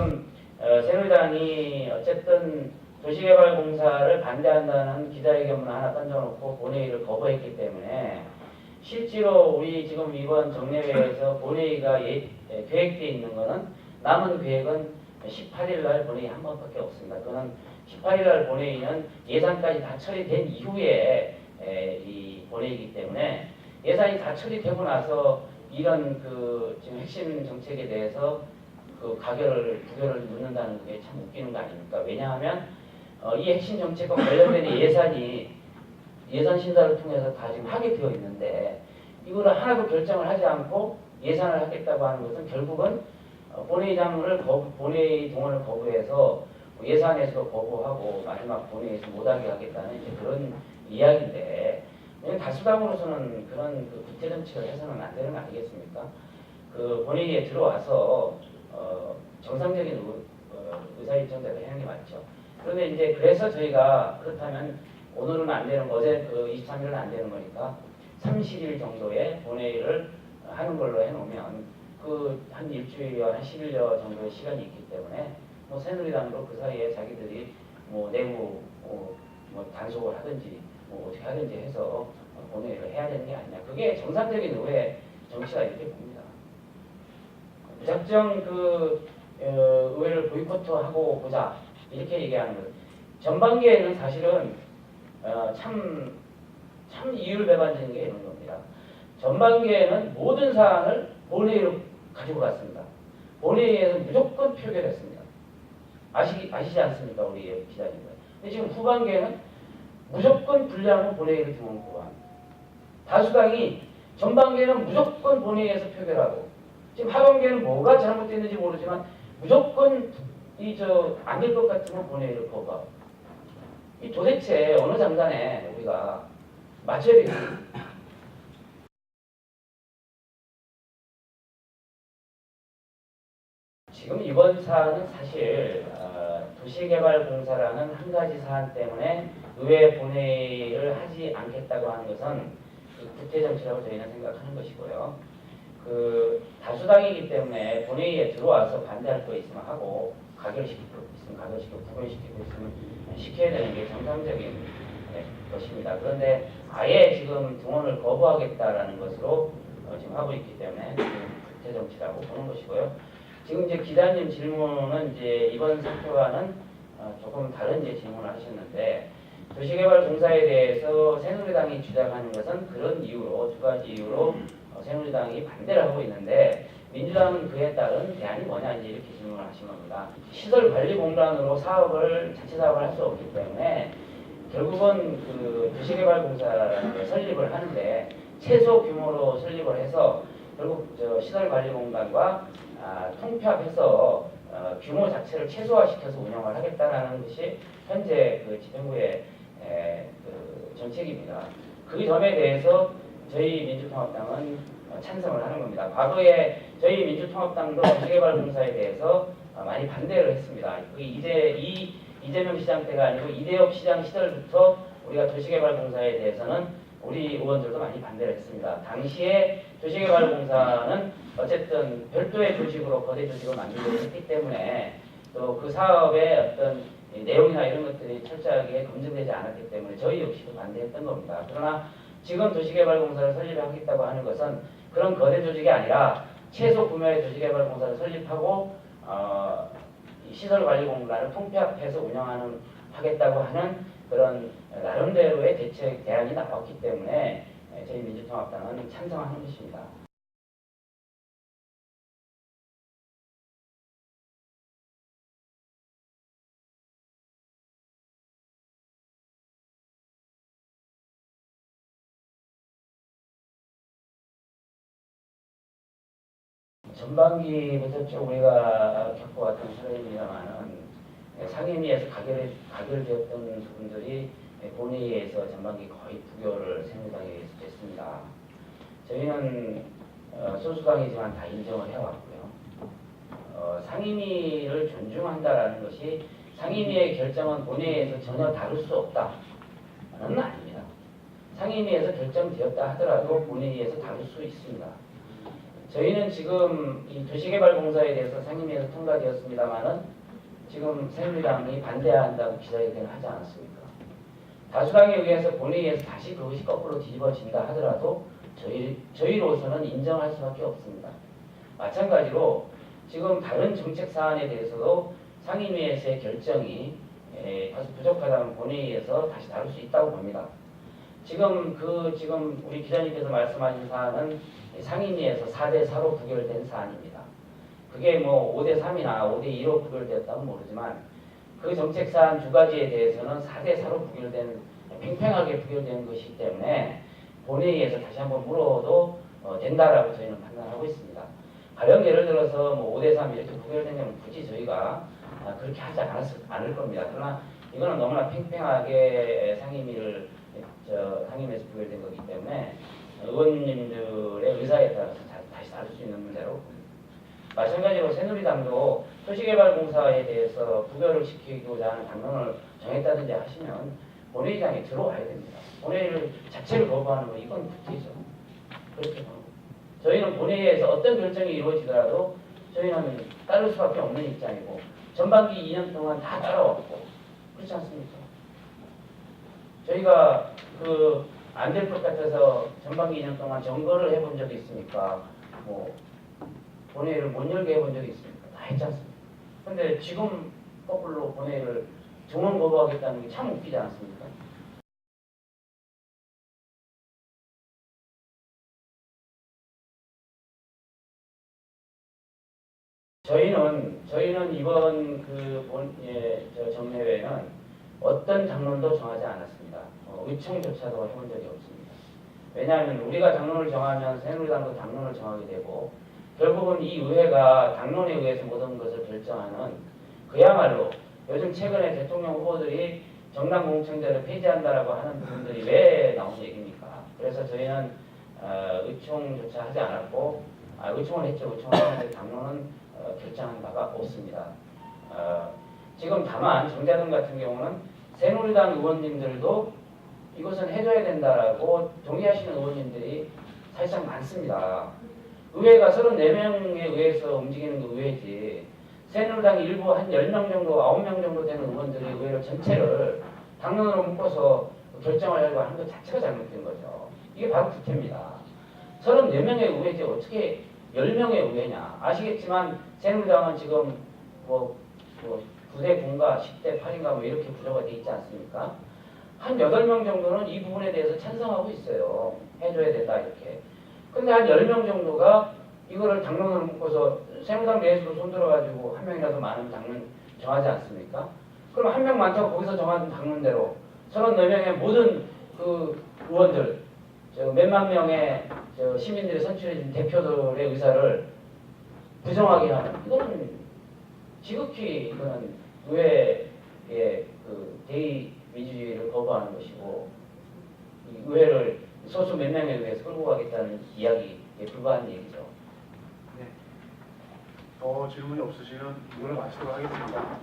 어, 새누리당이 어쨌든 도시개발공사를 반대한다는 기자회견문 하나 던져놓고 본회의를 거부했기 때문에 실제로 우리 지금 이번 정례회에서 본회의가 예, 예, 계획되어 있는 것은 남은 계획은 18일 날 본회의 한 번밖에 없습니다. 그거는 18일 날 본회의는 예산까지 다 처리된 이후에 에, 이 본회의이기 때문에 예산이 다 처리되고 나서 이런 그 지금 핵심 정책에 대해서 그 가결을 부결을 묻는다는 게 참 웃기는 거 아닙니까? 왜냐하면 어, 이 핵심 정책과 관련된 예산이 예산 심사를 통해서 다 지금 하게 되어 있는데 이거를 하나도 결정을 하지 않고 예산을 하겠다고 하는 것은 결국은 어, 본회의장을 거부, 본회의 동원을 거부해서 예산에서도 거부하고 마지막 본회의에서 못하게 하겠다는 이제 그런 이야기인데 다수당으로서는 그런 그 구태 정책을 해서는 안 되는 거 아니겠습니까? 그 본회의에 들어와서 어, 정상적인 의, 어, 의사일정대로 하는 게 맞죠. 그런데 이제 그래서 저희가 그렇다면 오늘은 안 되는 거, 어제 그 23일은 안 되는 거니까 30일 정도의 본회의를 하는 걸로 해놓으면 그 한 일주일여 한 10일여 정도의 시간이 있기 때문에 뭐 새누리당도 그 사이에 자기들이 뭐 내부 뭐, 뭐 단속을 하든지 뭐 어떻게 하든지 해서 본회의를 해야 되는 게 아니냐. 그게 정상적인 의회 정치가 이렇게 봅니다. 무작정 그 어, 의회를 보이콧하고 보자 이렇게 얘기하는 거예요. 전반기에는 사실은 어, 참, 참 이율배반적인 게 이런 겁니다. 전반기에는 모든 사안을 본회의로 가지고 갔습니다. 본회의에서 무조건 표결했습니다. 아시, 아시지 않습니까? 우리 기자님들. 근데 지금 후반기에는 무조건 분량은 본회의를 등원고 합니다. 다수당이 전반기에는 무조건 본회의에서 표결하고 지금 하반기에는 뭐가 잘못됐는지 모르지만 무조건 이저안될것 같으면 본회의를 거부하고 이 도대체 어느 장단에 우리가 맞춰야 되겠습니까? 지금 이번 사안은 사실 어, 도시개발공사라는 한 가지 사안 때문에 의회 본회의를 하지 않겠다고 하는 것은 그 구태정치라고 저희는 생각하는 것이고요. 그 다수당이기 때문에 본회의에 들어와서 반대할 거 있으면 하고 가결시키고 있으면 가결시키고 부결시키고 있으면 시켜야 되는 게 정상적인 네, 것입니다. 그런데 아예 지금 등원을 거부하겠다라는 것으로 어, 지금 하고 있기 때문에 구태 정치라고 보는 것이고요. 지금 이제 기자님 질문은 이제 이번 사표와는 어, 조금 다른 이제 질문을 하셨는데 도시개발 공사에 대해서 새누리당이 주장하는 것은 그런 이유로 두 가지 이유로 어, 새누리당이 반대를 하고 있는데 민주당은 그에 따른 대안이 뭐냐 이제 이렇게 질문을 하신 겁니다. 시설 관리 공단으로 사업을 자체 사업을 할 수 없기 때문에 결국은 그 도시개발공사라는 걸 설립을 하는데 최소 규모로 설립을 해서 결국 저 시설 관리 공단과 아, 통폐합해서 어, 규모 자체를 최소화시켜서 운영을 하겠다는 것이 현재 그 지정부의 에, 그 정책입니다. 그 점에 대해서 저희 민주통합당은 어, 찬성을 하는 겁니다. 과거에 저희 민주통합당도 도시개발 공사에 대해서 어, 많이 반대를 했습니다. 그 이제 이 이재명 시장 때가 아니고 이대엽 시장 시절부터 우리가 도시개발공사에 대해서는 우리 의원들도 많이 반대를 했습니다. 당시에 도시개발공사는 어쨌든 별도의 조직으로 거대 조직을 만들고 했기 때문에 또 그 사업의 어떤 이 내용이나 이런 것들이 철저하게 검증되지 않았기 때문에 저희 역시도 반대했던 겁니다. 그러나 지금 도시개발공사를 설립하겠다고 하는 것은 그런 거대 조직이 아니라 최소 규모의 도시개발공사를 설립하고 어, 이 시설 관리공단을 통폐합해서 운영하는 하겠다고 하는 그런 나름대로의 대책 대안이 나왔기 때문에 저희 민주통합당은 찬성하는 것입니다. 전반기부터 쭉 우리가 겪어왔던 사례입니다만은 상임위에서 가결, 가결되었던 부분들이 본회의에서 전반기 거의 부결을 의해서 됐습니다. 저희는 어, 소수당이지만 다 인정을 해왔고요. 어, 상임위를 존중한다라는 것이 상임위의 결정은 본회의에서 전혀 다룰 수 없다는 아닙니다. 상임위에서 결정되었다 하더라도 본회의에서 다룰 수 있습니다. 저희는 지금 이 도시개발공사에 대해서 상임위에서 통과되었습니다만은 지금 새누리당이 반대한다고 기자회견을 하지 않았습니까? 다수당에 의해서 본회의에서 다시 그것이 거꾸로 뒤집어진다 하더라도 저희, 저희로서는 인정할 수밖에 없습니다. 마찬가지로 지금 다른 정책 사안에 대해서도 상임위에서의 결정이 에, 다소 부족하다면 본회의에서 다시 다룰 수 있다고 봅니다. 지금 그 지금 우리 기자님께서 말씀하신 사안은 상임위에서 4대 4로 부결된 사안입니다. 그게 뭐 5대 3이나 5대 2로 부결되었다면 모르지만 그 정책 사안 두 가지에 대해서는 4대 4로 부결된 팽팽하게 부결된 것이기 때문에 본회의에서 다시 한번 물어도 어, 된다라고 저희는 판단하고 있습니다. 가령 예를 들어서 뭐 5대 3 이렇게 부결된 경우 굳이 저희가 아, 그렇게 하지 않았을, 않을 겁니다. 그러나 이거는 너무나 팽팽하게 상임위를 저 상임위에서 부결된 거기 때문에 의원님들의 의사에 따라서 다, 다시 다룰 수 있는 문제라고 봅니다. 마찬가지로 새누리당도 도시개발공사에 대해서 부결을 시키고자 하는 당론을 정했다든지 하시면 본회의장에 들어와야 됩니다. 본회의를 자체를 거부하는 거 이건 국회죠. 그렇게 거예요. 저희는 본회의에서 어떤 결정이 이루어지더라도 저희는 따를 수밖에 없는 입장이고 전반기 2년 동안 다 따라왔고 그렇지 않습니까? 저희가 그 안 될 것 같아서 전반기 2년 동안 점거를 해본 적이 있습니까? 뭐 본회의를 못 열게 해본 적이 있습니까? 다 했지 않습니까? 근데 지금 거꾸로 본회의를 정원 거부하겠다는 게 참 웃기지 않습니까? 저희는 저희는 이번 그 본, 예, 저 정례회는 어떤 장론도 정하지 않았습니다. 어, 의청조차도 해본 적이 없습니다. 왜냐하면 우리가 장론을 정하면 새누리당도 당론을 정하게 되고 결국은 이 의회가 당론에 의해서 모든 것을 결정하는 그야말로 요즘 최근에 대통령 후보들이 정당 공청제를 폐지한다라고 하는 분들이 왜 나온 얘기입니까? 그래서 저희는 어, 의총조차 하지 않았고 아, 의총을 했죠. 의총을 했는데 당론은 어, 결정한 바가 없습니다. 어, 지금 다만 정자동 같은 경우는 새누리당 의원님들도 이것은 해줘야 된다라고 동의하시는 의원님들이 사실상 많습니다. 의회가 34명에 의해서 움직이는 그 의회지 새누리당 일부 한 10명 정도, 9명 정도 되는 의원들이 의회를 전체를 당론으로 묶어서 결정하려고 하는 것 자체가 잘못된 거죠. 이게 바로 국회입니다. 34명의 의회지 어떻게 10명의 의회냐. 아시겠지만 새누리당은 지금 뭐, 뭐 9대 9인가 10대 8인가 뭐 이렇게 구조가 돼 있지 않습니까? 한 8명 정도는 이 부분에 대해서 찬성하고 있어요. 해줘야 된다 이렇게. 근데 한 10명 정도가 이거를 당론으로 묶어서 새누리당 내에서도 손들어가지고 한 명이라도 많은 당론 정하지 않습니까? 그럼 한 명 많다고 거기서 정한 당론대로 34명의 모든 그 의원들 저 몇만 명의 저 시민들이 선출해준 대표들의 의사를 부정하게 하는 이거는 지극히 이거는 의회의 그 대의 민주주의를 거부하는 것이고 이 의회를 소수 몇 명에 의해서 끌고 가겠다는 이야기에 불과한 얘기죠. 네. 더 질문이 없으시면 이걸 마치도록 하겠습니다.